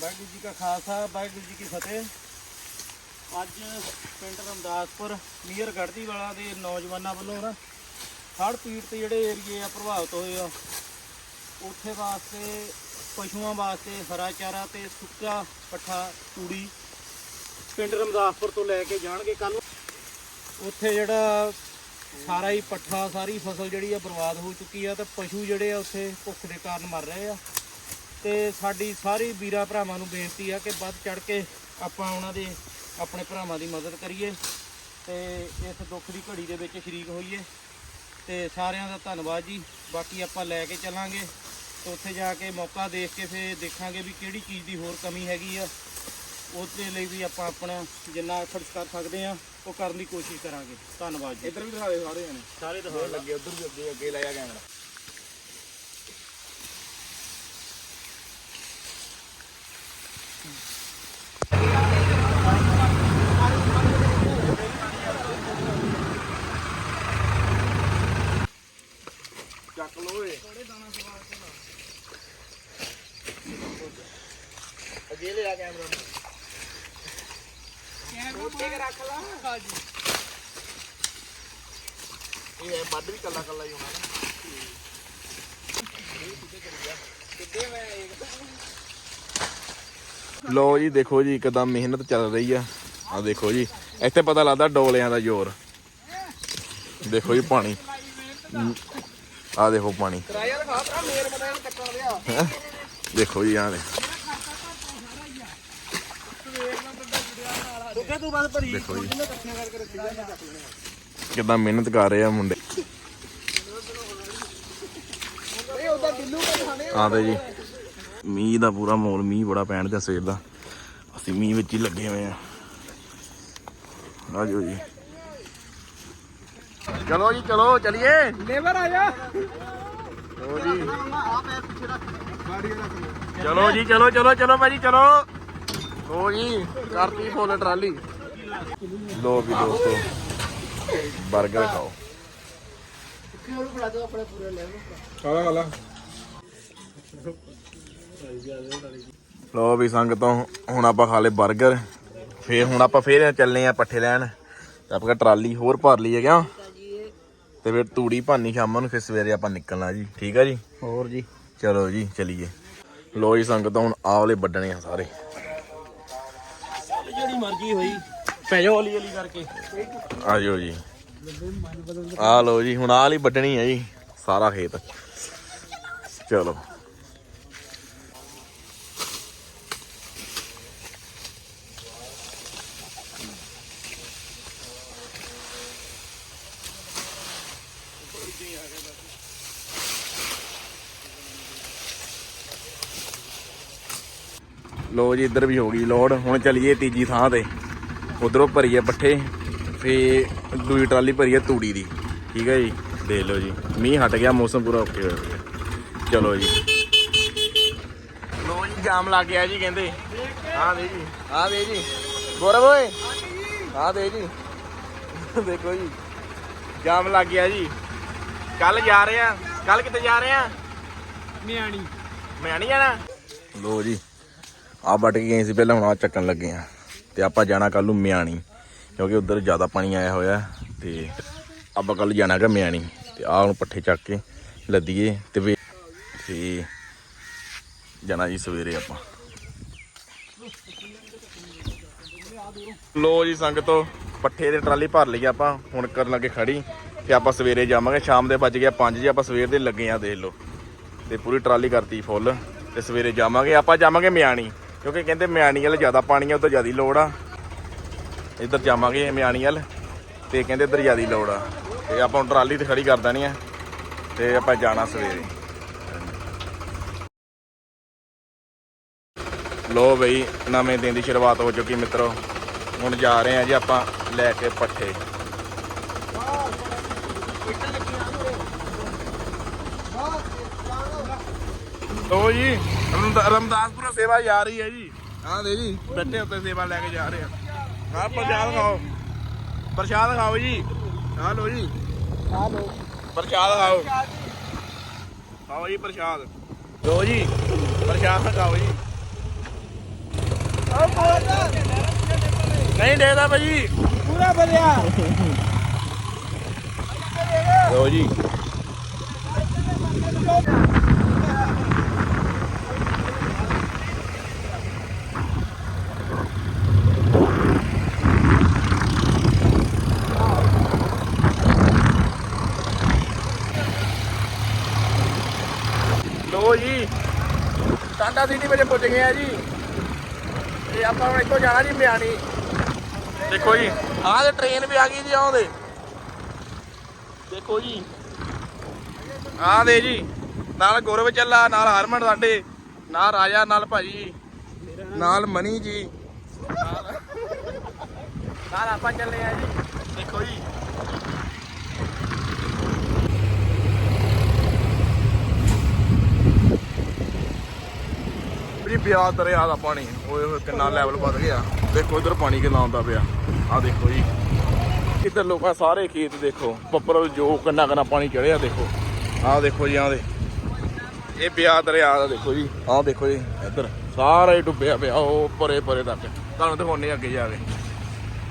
ਵਾਹਿਗੁਰੂ ਜੀ ਕਾ ਖਾਲਸਾ, ਵਾਹਿਗੁਰੂ ਜੀ ਕੀ ਫਤਿਹ। ਅੱਜ ਪਿੰਡ ਰਮਦਾਸਪੁਰ, ਨੀਅਰ ਗੜਦੀ ਵਾਲਾ ਦੇ ਨੌਜਵਾਨਾਂ ਵੱਲੋਂ ਨਾ ਹੜ੍ਹ ਪੀੜ ਤੇ ਜਿਹੜੇ ਏਰੀਏ ਆ ਪ੍ਰਭਾਵਿਤ ਹੋਏ ਆ। ਉੱਥੇ ਵਾਸਤੇ, ਪਸ਼ੂਆਂ ਵਾਸਤੇ ਹਰਾ ਚਾਰਾ ਤੇ ਸੁੱਕਾ ਪੱਠਾ ਤੂੜੀ ਪਿੰਡ ਰਮਦਾਸਪੁਰ ਤੋਂ ਲੈ ਕੇ ਜਾਣਗੇ ਕੱਲ ਉੱਥੇ ਜਿਹੜਾ ਸਾਰਾ ਹੀ ਪੱਠਾ, ਸਾਰੀ ਫਸਲ ਜਿਹੜੀ ਆ ਬਰਬਾਦ ਹੋ ਚੁੱਕੀ ਆ ਤੇ ਪਸ਼ੂ ਜਿਹੜੇ ਆ ਉੱਥੇ ਭੁੱਖ ਦੇ ਕਾਰਨ ਮਰ ਰਹੇ ਆ। ਤੇ ਸਾਡੀ ਸਾਰੀ ਵੀਰਾਂ ਭਰਾਵਾਂ ਨੂੰ ਬੇਨਤੀ ਆ ਕਿ ਵੱਧ ਚੜ ਕੇ ਆਪਾਂ ਉਹਨਾਂ ਦੇ ਆਪਣੇ ਭਰਾਵਾਂ ਦੀ ਮਦਦ ਕਰੀਏ ਤੇ ਇਸ ਦੁੱਖ ਦੀ ਘੜੀ ਦੇ ਵਿੱਚ ਸ਼ਰੀਕ ਹੋਈਏ। ਤੇ ਸਾਰਿਆਂ ਦਾ ਧੰਨਵਾਦ ਜੀ। ਬਾਕੀ ਆਪਾਂ ਲੈ ਕੇ ਚੱਲਾਂਗੇ ਤੇ ਉੱਥੇ ਜਾ ਕੇ ਮੌਕਾ ਦੇਖ ਕੇ ਫੇਰ ਦੇਖਾਂਗੇ ਵੀ ਕਿਹੜੀ ਚੀਜ਼ ਦੀ ਹੋਰ ਕਮੀ ਹੈਗੀ ਆ। ਉਹਦੇ ਲਈ ਵੀ ਆਪਾਂ ਆਪਣਾ ਜਿੰਨਾ ਐਫਰਟਸ ਕਰ ਸਕਦੇ ਆ ਉਹ ਕਰਨ ਦੀ ਕੋਸ਼ਿਸ਼ ਕਰਾਂਗੇ। ਧੰਨਵਾਦ ਜੀ। ਇੱਧਰ ਵੀ ਦਿਖਾ ਦੇ ਸਾਰੇ ਜਣੇ। ਸਾਰੇ ਦਿਖਾ ਲੱਗੇ ਉੱਧਰ ਵੀ ਅੱਗੇ ਅੱਗੇ ਲੈ ਜਾ ਕੈਮਰਾ। ਚੱਕ ਲੋ ਏ ਅੱਗੇ ਲੈ ਜਾ ਕੈਮਰਾ। ਉੱਤੇ ਰੱਖ ਲਾ। ਹਾਂਜੀ। ਇਹ ਹੈ ਵੱਧ ਵੀ ਕੱਲਾ ਕੱਲਾ ਹੀ ਹੋਣਾ ਨਾ। ਲੋ ਜੀ ਦੇਖੋ ਜੀ ਇੱਕਦਮ ਮਿਹਨਤ ਚੱਲ ਰਹੀ ਆ। ਆ ਦੇਖੋ ਜੀ ਇੱਥੇ ਪਤਾ ਲੱਗਦਾ ਡੋਲਿਆਂ ਦਾ ਜ਼ੋਰ। ਦੇਖੋ ਜੀ ਪਾਣੀ। ਆ ਦੇਖੋ ਪਾਣੀ। ਹੈਂ? ਦੇਖੋ ਜੀ ਆ ਦੇ ਤੂੰ ਬਸ ਭਰੀ ਦੇਖੋ ਜੀ। ਕਿਦਾਂ ਮਿਹਨਤ ਕਰ ਰਹੇ ਆ ਮੁੰਡੇ। ਆ। ਤੇ ਜੀ। ਮੀਂਹ ਦਾ ਪੂਰਾ ਮੋਲ ਮੀਂਹ ਬੜਾ ਪੈਣ ਤੇ ਸਵੇਰ ਦਾ। ਅਸੀਂ ਮੀਂਹ ਵਿੱਚ ਹੀ ਲੱਗੇ ਹੋਏ ਆ। ਆਜੋ ਜੀ। ਚਲੋ ਜੀ ਚਲੋ ਚਲਿਏ। ਲੇਬਰ ਆ ਜਾ ਚਲੋ ਜੀ। ਚਲੋ ਜੀ ਚਲੋ ਚਲੋ ਚਲੋ ਭਾਜੀ ਚਲੋ। ਲੋ ਜੀ ਕਰਤੀ ਫੁੱਲ ਟਰਾਲੀ। ਲੋ ਵੀ ਦੋਸਤੋ 버ਗਰ ਖਾਓ। ਲੋ ਵੀ ਸੰਗਤੋਂ ਹੁਣ ਆਪਾਂ ਖਾ ਲਏ 버ਗਰ ਫੇਰ ਹੁਣ ਆਪਾਂ ਫੇਰ ਚੱਲਨੇ ਆ ਪੱਠੇ ਲੈਣ। ਤੇ ਆਪਾਂ ਟਰਾਲੀ ਹੋਰ ਭਰ ਲਈ ਹੈ ਕਿਉਂ? ਤੇ ਫਿਰ ਤੂੜੀ ਭਾਨੀ ਸ਼ਾਮਾਂ ਨੂੰ ਫਿਰ ਸਵੇਰੇ ਆਪਾਂ ਨਿਕਲਣਾ ਜੀ। ਠੀਕ ਆ ਜੀ? ਹੋਰ ਜੀ? ਚਲੋ ਜੀ ਚਲੀਏ। ਲੋ ਜੀ ਸੰਗਤ ਹੁਣ ਆਵਲੇ ਵੱਢਣੇ ਆ ਸਾਰੇ। ਜਿਹੜੀ ਮਰਜ਼ੀ ਹੋਈ ਪੈ ਜਾਓ ਹੌਲੀ ਹੌਲੀ ਕਰਕੇ ਆ ਜਾਓ ਜੀ। ਆ ਲੋ ਜੀ ਹੁਣ ਆਹ ਲਈ ਵੱਢਣੀ ਆ ਜੀ ਸਾਰਾ ਖੇਤ। ਚਲੋ। ਲੋ ਜੀ ਇੱਧਰ ਵੀ ਹੋ ਗਈ ਲੋਡ। ਹੁਣ ਚਲੀਏ ਤੀਜੀ ਥਾਂ ਤੇ। ਉਧਰੋਂ ਭਰੀਏ ਪੱਠੇ ਫੇ ਦੂਜੀ ਟਰਾਲੀ ਭਰੀਏ ਤੂੜੀ ਦੀ। ਠੀਕ ਹੈ ਜੀ? ਦੇਖ ਲਓ ਜੀ। ਮੀਂਹ ਹਟ ਗਿਆ ਮੌਸਮ ਪੂਰਾ ਓਕੇ ਹੋ ਗਿਆ ਚਲੋ ਜੀ। ਲੋ ਜੀ ਜਾਮ ਲੱਗ ਗਿਆ ਜੀ ਕਹਿੰਦੇ। ਆ ਦੇ ਜੀ ਆ ਦੇ ਜੀ। ਗੌਰਵ ਓਏ ਆ ਦੇ ਜੀ। ਦੇਖੋ ਜੀ ਜਾਮ ਲੱਗ ਗਿਆ ਜੀ। ਕੱਲ ਜਾ ਰਹੇ ਆ। ਕੱਲ ਕਿੱਥੇ ਜਾ ਰਹੇ ਆ? ਮਿਆਣੀ ਮੈਂ ਨਹੀਂ ਜਾਣਾ। ਲੋ ਜੀ। ਆ ਵੱਟ ਕੇ ਗਏ ਸੀ ਪਹਿਲਾਂ, ਹੁਣ ਆ ਚੱਕਣ ਲੱਗੇ ਆ। ਤੇ ਆਪਾਂ ਜਾਣਾ ਕੱਲ ਨੂੰ ਮਿਆਣੀ, ਕਿਉਂਕਿ ਉਧਰ ਜ਼ਿਆਦਾ ਪਾਣੀ ਆਇਆ ਹੋਇਆ ਤੇ ਆਪਾਂ ਕੱਲ ਜਾਣਾ ਹੈਗਾ ਮਿਆਣੀ। ਤੇ ਆ ਹੁਣ ਪੱਠੇ ਚੱਕ ਕੇ ਲੱਦੀਏ ਤੇ ਵੇ ਤੇ ਜਾਣਾ ਜੀ ਸਵੇਰੇ ਆਪਾਂ। ਲੋ ਜੀ ਸੰਗਤੋ, ਪੱਠੇ ਦੇ ਟਰਾਲੀ ਭਰ ਲਈ ਆਪਾਂ, ਹੁਣ ਕਰਨ ਲੱਗੇ ਖੜੀ ਤੇ ਆਪਾਂ ਸਵੇਰੇ ਜਾਵਾਂਗੇ, ਸ਼ਾਮ ਦੇ ਵੱਜ ਗਿਆ 5 ਜੇ, ਆਪਾਂ ਸਵੇਰ ਦੇ ਲੱਗੇ ਆ ਦੇਖ ਲਓ। ਤੇ ਪੂਰੀ ਟਰਾਲੀ ਕਰਤੀ ਫੁੱਲ, ਤੇ ਸਵੇਰੇ ਜਾਵਾਂਗੇ, ਆਪਾਂ ਜਾਵਾਂਗੇ ਮਿਆਣੀ। ਕਿਉਂਕਿ ਕਹਿੰਦੇ ਮਿਆਣੀ ਵਾਲ ਜ਼ਿਆਦਾ ਪਾਣੀ ਆ ਉਧਰ ਜ਼ਿਆਦਾ ਲੋੜ ਆ। ਇੱਧਰ ਜਾਵਾਂਗੇ ਮਿਆਣੀ ਵਾਲ ਤੇ ਕਹਿੰਦੇ ਇੱਧਰ ਜ਼ਿਆਦਾ ਲੋੜ ਆ। ਤੇ ਆਪਾਂ ਹੁਣ ਟਰਾਲੀ ਤੇ ਖੜੀ ਕਰ ਦੇਣੀ ਆ, ਤੇ ਆਪਾਂ ਜਾਣਾ ਸਵੇਰੇ। ਲੋ ਬਈ, ਨਵੇਂ ਦਿਨ ਦੀ ਸ਼ੁਰੂਆਤ ਹੋ ਚੁੱਕੀ ਮਿੱਤਰੋ। ਹੁਣ ਜਾ ਰਹੇ ਆ ਜੀ ਆਪਾਂ ਲੈ ਕੇ ਪੱਠੇ। ਲੋ ਜੀ ਰਮਦਾਸਪੁਰ ਸੇਵਾ ਜਾ ਰਹੀ ਹੈ ਜੀ। ਹਾਂ ਦੇ ਜੀ। ਬੈਠੇ ਉੱਤੇ ਸੇਵਾ ਲੈ ਕੇ ਜਾ ਰਹੇ ਆ। ਹਾਂ ਪ੍ਰਸ਼ਾਦ ਖਾਓ। ਪ੍ਰਸ਼ਾਦ ਖਾਓ ਜੀ। ਹਾਂ ਲੋ ਜੀ। ਆ ਲੋ ਪ੍ਰਸ਼ਾਦ ਖਾਓ। ਖਾਓ ਜੀ ਪ੍ਰਸ਼ਾਦ। ਲੋ ਜੀ ਪ੍ਰਸ਼ਾਦ ਖਾਓ ਜੀ। ਨਹੀਂ ਦੇਦਾ ਭਾਜੀ। ਪੂਰਾ ਭਰਿਆ ਲੋ ਜੀ। ਟਾਂਡਾ ਸਿਟੀ ਵਿੱਚ ਪੁੱਜ ਗਏ ਆ ਜੀ। ਇਹ ਆਪਾਂ ਹੁਣ ਇੱਥੋਂ ਜਾਣਾ ਜੀ ਮਿਆਣੀ। ਦੇਖੋ ਜੀ। ਆਹ ਤੇ ਟ੍ਰੇਨ ਵੀ ਆ ਗਈ ਜੀ ਆਉਂਦੇ ਦੇਖੋ ਜੀ। ਆ ਦੇ ਜੀ। ਨਾਲ ਗੁਰਵ ਚੱਲਾ ਨਾਲ ਹਰਮਨ ਸਾਡੇ ਨਾਲ ਰਾਜਾ ਨਾਲ ਭਾਜੀ। ਨਾਲ ਮਨੀ ਜੀ। ਨਾਲ ਨਾਲ ਆਪਾਂ ਚੱਲੇ ਆ ਜੀ। ਦੇਖੋ ਜੀ। ਜੀ ਪਿਆ ਦਰਿਆ ਦਾ ਪਾਣੀ। ਓਏ ਹੋਏ ਕਿੰਨਾ ਲੈਵਲ ਵੱਧ ਗਿਆ। ਦੇਖੋ ਇਧਰ ਪਾਣੀ ਕਿੰਨਾ ਆਉਂਦਾ ਪਿਆ। ਆ ਦੇਖੋ ਜੀ। ਇੱਧਰ ਲੋਕਾਂ ਸਾਰੇ ਖੇਤ ਦੇਖੋ। ਪੱਪਰ ਜੋ ਕਿੰਨਾ ਕਿੰਨਾ ਪਾਣੀ ਚੜਿਆ ਦੇਖੋ। ਆਹ ਦੇਖੋ ਜੀ, ਆਹ ਇਹ ਪਿਆ ਦਰਿਆ ਦਾ ਦੇਖੋ ਜੀ। ਆਹ ਦੇਖੋ ਜੀ, ਇੱਧਰ। ਸਾਰਾ ਹੀ ਡੁੱਬਿਆ ਪਿਆ, ਉਹ ਪਰੇ ਪਰੇ ਤੱਕ। ਤੁਹਾਨੂੰ ਦਿਖਾਉਣੇ ਅੱਗੇ ਜਾ ਕੇ।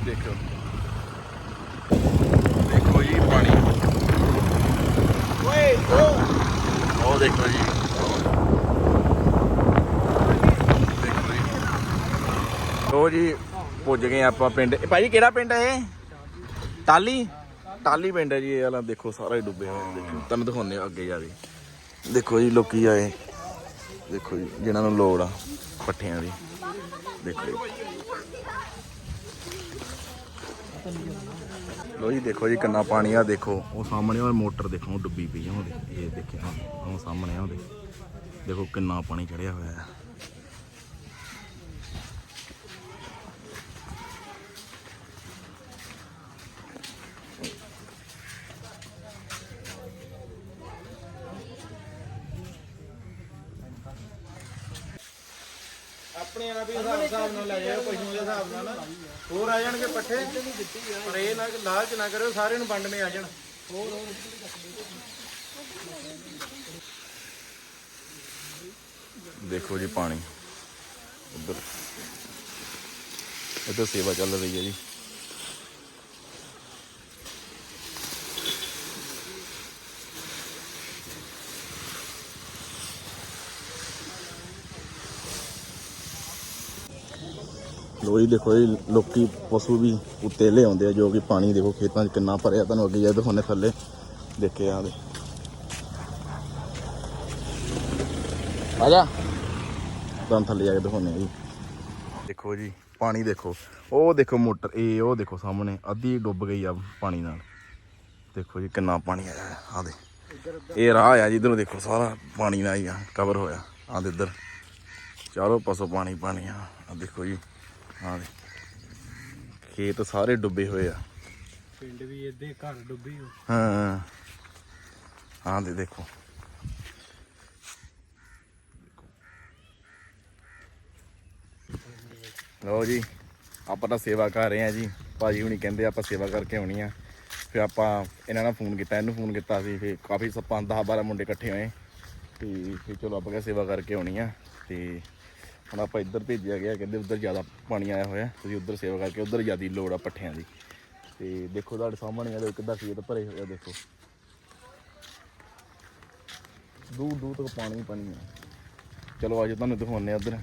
ਦੇਖੋ ਦੇਖੋ ਜੀ ਪਾਣੀ। ਓਏ ਉਹ ਦੇਖੋ ਜੀ ਦੇਖੋ ਜੀ ਲੋ ਜੀ, ਪੁੱਜ ਗਏ ਆਪਾਂ ਪਿੰਡ। ਇਹ ਭਾਜੀ ਕਿਹੜਾ ਪਿੰਡ ਹੈ ਇਹ? ਟਾਲੀ ਟਾਲੀ ਪਿੰਡ ਹੈ ਜੀ, ਇਹ ਵਾਲਾ ਦੇਖੋ, ਸਾਰਾ ਹੀ ਡੁੱਬਿਆ ਹੋਇਆ ਦੇਖੋ, ਤੁਹਾਨੂੰ ਦਿਖਾਉਂਦੇ ਆ ਅੱਗੇ ਜਾ ਕੇ। ਦੇਖੋ ਜੀ, ਲੋਕੀ ਆਏ। ਦੇਖੋ ਜੀ, ਜਿਨ੍ਹਾਂ ਨੂੰ ਲੋੜ ਆ, ਪੱਠਿਆਂ ਦੀ। ਦੇਖੋ ਜੀ। ਲੋ ਜੀ, ਦੇਖੋ ਜੀ, ਕਿੰਨਾ ਪਾਣੀ ਆ, ਦੇਖੋ। ਉਹ ਸਾਹਮਣੇ ਉਹ ਮੋਟਰ ਦੇਖੋ ਡੁੱਬੀ ਪਈ ਆ, ਉਹਦੇ। ਇਹ ਦੇਖਿਆ ਉਹ ਸਾਹਮਣੇ ਆ ਉਹਦੇ। ਦੇਖੋ, ਕਿੰਨਾ ਪਾਣੀ ਚੜਿਆ ਹੋਇਆ ਹੈ ਆਪਣੇ ਆਪ ਹੀ ਹਿਸਾਬ ਹਿਸਾਬ ਨਾਲ ਲੈ ਜਾਓ ਪਸ਼ੂਆਂ ਦੇ ਹਿਸਾਬ ਨਾਲ ਨਾ। ਹੋਰ ਆ ਜਾਣਗੇ ਪੱਠੇ। ਪਰ ਇਹ ਨਾ ਲਾਲਚ ਨਾ ਕਰਿਓ, ਸਾਰਿਆਂ ਨੂੰ ਵੰਡਵੇਂ ਆ ਜਾਣ। ਦੇਖੋ ਜੀ ਪਾਣੀ। ਉੱਧਰ। ਇੱਧਰ ਸੇਵਾ ਚੱਲ ਰਹੀ ਹੈ ਜੀ। ਲੋ ਜੀ ਦੇਖੋ ਜੀ ਲੋਕੀ ਪਸ਼ੂ ਵੀ ਉੱਤੇ ਲਿਆਉਂਦੇ ਆ ਜੋ ਕਿ ਪਾਣੀ ਦੇਖੋ ਖੇਤਾਂ 'ਚ ਕਿੰਨਾ ਭਰਿਆ ਤੁਹਾਨੂੰ ਅੱਗੇ ਜਾ ਦਿਖਾਉਂਦੇ ਥੱਲੇ। ਦੇਖੇ ਆ ਦੇ। ਆ ਜਾ। ਤੁਹਾਨੂੰ ਥੱਲੇ ਜਾ ਕੇ ਦਿਖਾਉਂਦੇ ਆ ਜੀ। ਦੇਖੋ ਜੀ ਪਾਣੀ ਦੇਖੋ। ਉਹ ਦੇਖੋ ਮੋਟਰ ਇਹ ਉਹ ਦੇਖੋ ਸਾਹਮਣੇ ਅੱਧੀ ਡੁੱਬ ਗਈ ਆ ਪਾਣੀ ਨਾਲ। ਦੇਖੋ ਜੀ ਕਿੰਨਾ ਪਾਣੀ ਆਇਆ ਆ ਦੇ। ਇਹ ਰਾਹ ਆ ਜੀ ਇਧਰੋਂ ਦੇਖੋ ਸਾਰਾ ਪਾਣੀ ਨਾਲ ਹੀ ਆ ਕਵਰ ਹੋਇਆ। ਆ ਦੇ ਇੱਧਰ। ਚਾਰੋਂ ਪਾਸੋਂ ਪਾਣੀ ਪਾਣੀ ਆ। ਆ ਦੇਖੋ ਜੀ। ਦੇ ਖੇਤ ਸਾਰੇ ਡੁੱਬੇ ਹੋਏ ਆ। ਪਿੰਡ ਵੀ ਇੱਦੇ ਘਰ ਡੁੱਬੀ ਹੋ ਹਾਂ। ਹਾਂ ਦੇ ਦੇਖੋ। ਲਓ ਜੀ ਆਪਾਂ ਤਾਂ ਸੇਵਾ ਕਰ ਰਹੇ ਆ ਜੀ। ਭਾਜੀ ਹੁਣੀ ਕਹਿੰਦੇ ਆਪਾਂ ਸੇਵਾ ਕਰਕੇ ਆਉਣੀ ਆ। ਫਿਰ ਆਪਾਂ ਇਹਨਾਂ ਨਾਲ ਫੋਨ ਕੀਤਾ ਇਹਨੂੰ ਫੋਨ ਕੀਤਾ ਸੀ। ਫਿਰ ਕਾਫੀ ਸ- ਪੰਜ 10 12 ਮੁੰਡੇ ਇਕੱਠੇ ਹੋਏ। ਤੇ ਫਿਰ ਚਲੋ ਆਪਾਂ ਕਿਹਾ ਸੇਵਾ ਕਰਕੇ ਆਉਣੀ ਆ। ਤੇ ਹੁਣ ਆਪਾਂ ਇੱਧਰ ਭੇਜਿਆ ਗਿਆ, ਕਹਿੰਦੇ ਉੱਧਰ ਜ਼ਿਆਦਾ ਪਾਣੀ ਆਇਆ ਹੋਇਆ, ਤੁਸੀਂ ਉੱਧਰ ਸੇਵਾ ਕਰਕੇ ਉੱਧਰ ਜ਼ਿਆਦੀ ਲੋੜ ਆ ਪੱਠਿਆਂ ਦੀ। ਤੇ ਦੇਖੋ ਤੁਹਾਡੇ ਸਾਹਮਣੇ ਆ ਦੇਖੋ ਕਿੱਦਾਂ ਖੇਤ ਭਰੇ ਹੋਏ ਆ, ਦੇਖੋ। ਦੂਰ ਦੂਰ ਤੱਕ ਪਾਣੀ ਹੀ ਪਾਣੀ ਆ। ਚਲੋ, ਅੱਜ ਤੁਹਾਨੂੰ ਦਿਖਾਉਂਦੇ ਆ ਉਧਰ,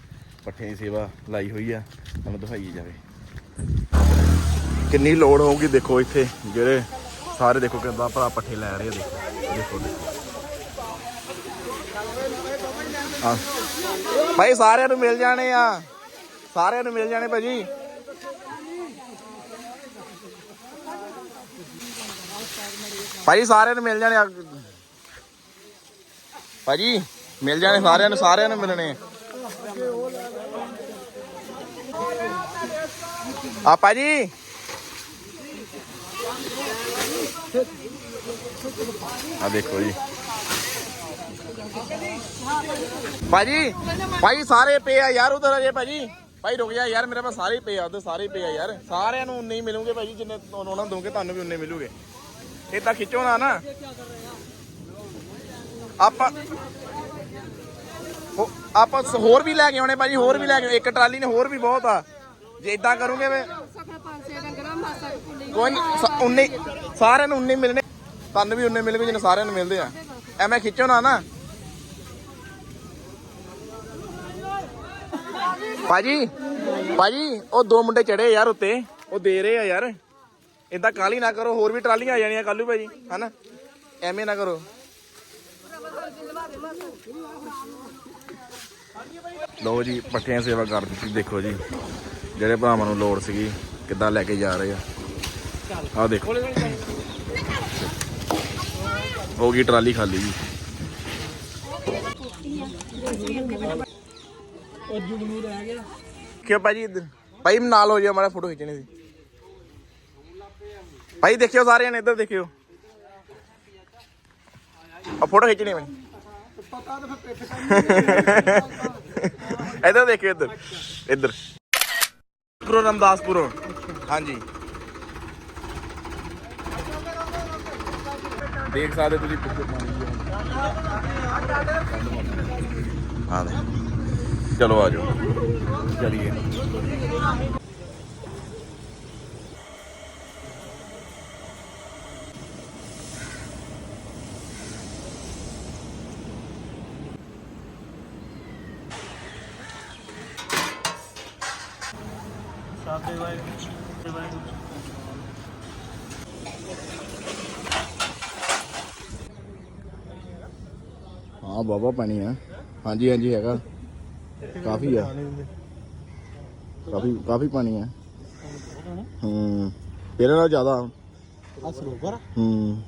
ਪੱਠਿਆਂ ਦੀ ਸੇਵਾ ਲਾਈ ਹੋਈ ਆ, ਤੁਹਾਨੂੰ ਦਿਖਾਈ ਜਾਵੇ ਕਿੰਨੀ ਲੋੜ ਹੋਊਗੀ, ਦੇਖੋ ਇੱਥੇ, ਜਿਹੜੇ ਸਾਰੇ ਦੇਖੋ ਕਿੱਦਾਂ ਭਰਾ ਪੱਠੇ ਲੈ ਰਹੇ ਦੇਖੋ। ਦੇਖੋ ਦੇਖੋ। ਆ ਭਾਈ, ਸਾਰਿਆਂ ਨੂੰ ਮਿਲ ਜਾਣੇ ਆ। ਸਾਰਿਆਂ ਨੂੰ ਮਿਲ ਜਾਣੇ ਭਾਜੀ। ਭਾਜੀ ਸਾਰਿਆਂ ਨੂੰ ਮਿਲ ਜਾਣੇ ਆ। ਭਾਜੀ, ਮਿਲ ਜਾਣੇ ਸਾਰਿਆਂ ਨੂੰ ਸਾਰਿਆਂ ਨੂੰ ਮਿਲਣੇ। ਆ ਭਾਜੀ। ਆ ਦੇਖੋ ਜੀ। ਭਾਜੀ ਭਾਈ ਸਾਰੇ ਪਏ ਆ ਯਾਰ ਉਧਰ ਅਜੇ ਭਾਜੀ। ਭਾਈ ਰੁਕ ਜਾ ਯਾਰ ਮੇਰੇ ਪਾਸ ਸਾਰੇ ਪਏ ਆ ਉਧਰ ਸਾਰੇ ਪਏ ਆ ਯਾਰ। ਸਾਰਿਆਂ ਨੂੰ ਉਨੇ ਹੀ ਮਿਲੂਗੇ ਭਾਜੀ ਜਿੰਨੇ ਉਹਨਾਂ ਦੋਗੇ ਤੁਹਾਨੂੰ ਵੀ ਉਨੇ ਮਿਲੂਗੇ। ਇਹ ਤਾਂ ਖਿੱਚੋ ਨਾ ਨਾ। ਆਪਾਂ ਆਪਾਂ ਹੋਰ ਵੀ ਲੈ ਕੇ ਆਉਣੇ ਭਾਜੀ ਹੋਰ ਵੀ ਲੈ ਕੇ ਇੱਕ ਟਰਾਲੀ ਨੇ ਹੋਰ ਵੀ ਬਹੁਤ ਆ। ਜੇ ਇਦਾਂ ਕਰੋਗੇ ਵੇ ਕੋਈ ਨੀ, ਸ- 19 ਸਾਰਿਆਂ ਨੂੰ 19 ਮਿਲਣੇ। ਤੁਹਾਨੂੰ ਵੀ 19 ਮਿਲਣਗੇ ਜਿੰਨੇ ਸਾਰਿਆਂ ਨੂੰ ਮਿਲਦੇ ਆ। ਐਵੇਂ ਖਿੱਚੋ ਨਾ ਨਾ। ਭਾਜੀ ਭਾਜੀ, ਉਹ ਦੋ ਮੁੰਡੇ ਚੜੇ ਯਾਰ ਉੱਤੇ। ਉਹ ਦੇ ਰਹੇ ਆ ਯਾਰ। ਇਦਾਂ ਕਾਲੀ ਨਾ ਕਰੋ, ਹੋਰ ਵੀ ਟਰਾਲੀਆਂ ਆ ਜਾਣੀਆਂ ਕੱਲੂ ਭਾਜੀ, ਹਨਾ? ਐਵੇਂ ਨਾ ਕਰੋ। ਲਓ ਜੀ, ਪੱਠਿਆਂ ਸੇਵਾ ਕਰ ਦਿੱਤੀ, ਦੇਖੋ ਜੀ। ਜਿਹੜੇ ਭਰਾਵਾਂ ਨੂੰ ਲੋੜ ਸੀਗੀ, ਕਿੱਦਾਂ ਲੈ ਕੇ ਜਾ ਰਹੇ ਆ। ਆ ਦੇਖੋ। ਹੋ ਗਈ ਟਰਾਲੀ ਖਾਲੀ ਜੀ। ਉਹ ਜੁਗਨੂ ਰਹਿ ਗਿਆ। ਕਿਉਂ ਭਾਜੀ? ਇੱਧਰ ਭਾਈ ਨਾਲ ਹੋ ਜਾ ਮਾੜਾ ਫੋਟੋ ਖਿੱਚਣੀ ਸੀ। ਭਾਈ ਦੇਖਿਓ ਸਾਰੇ ਨੇ, ਇੱਧਰ ਦੇਖਿਓ। ਆ ਫੋਟੋ ਖਿੱਚਣੀ ਮੈਂ ਪਤਾ ਤਾਂ ਫਿਰ ਪਿੱਠ ਇੱਧਰ ਦੇਖਿਓ, ਇੱਧਰ ਇੱਧਰ। ਗੁਰੂ ਰਮਦਾਸਪੁਰੋਂ ਹਾਂਜੀ। ਦੇਖ ਸਕਦੇ ਤੁਸੀਂ ਪਿੱਛੇ ਪਾਣੀ ਹਾਂ। ਦੇ ਚਲੋ ਆ ਜਾਓ ਚਲਿਏ ਸਾਦੇ ਵਾਹਿਗੁਰੂ ਤੇ ਵਾਹਿਗੁਰੂ ਹਾਂ ਬਾਬਾ ਪਾਣੀ ਆ ਹਾਂਜੀ ਹਾਂਜੀ ਹੈਗਾ ਕਾਫੀ ਆ। ਕਾਫੀ ਕਾਫੀ ਪਾਣੀ ਆ। ਹੂੰ। ਇਹਦੇ ਨਾਲ ਜ਼ਿਆਦਾ। ਆ ਸਰੋਵਰ ਹੂੰ।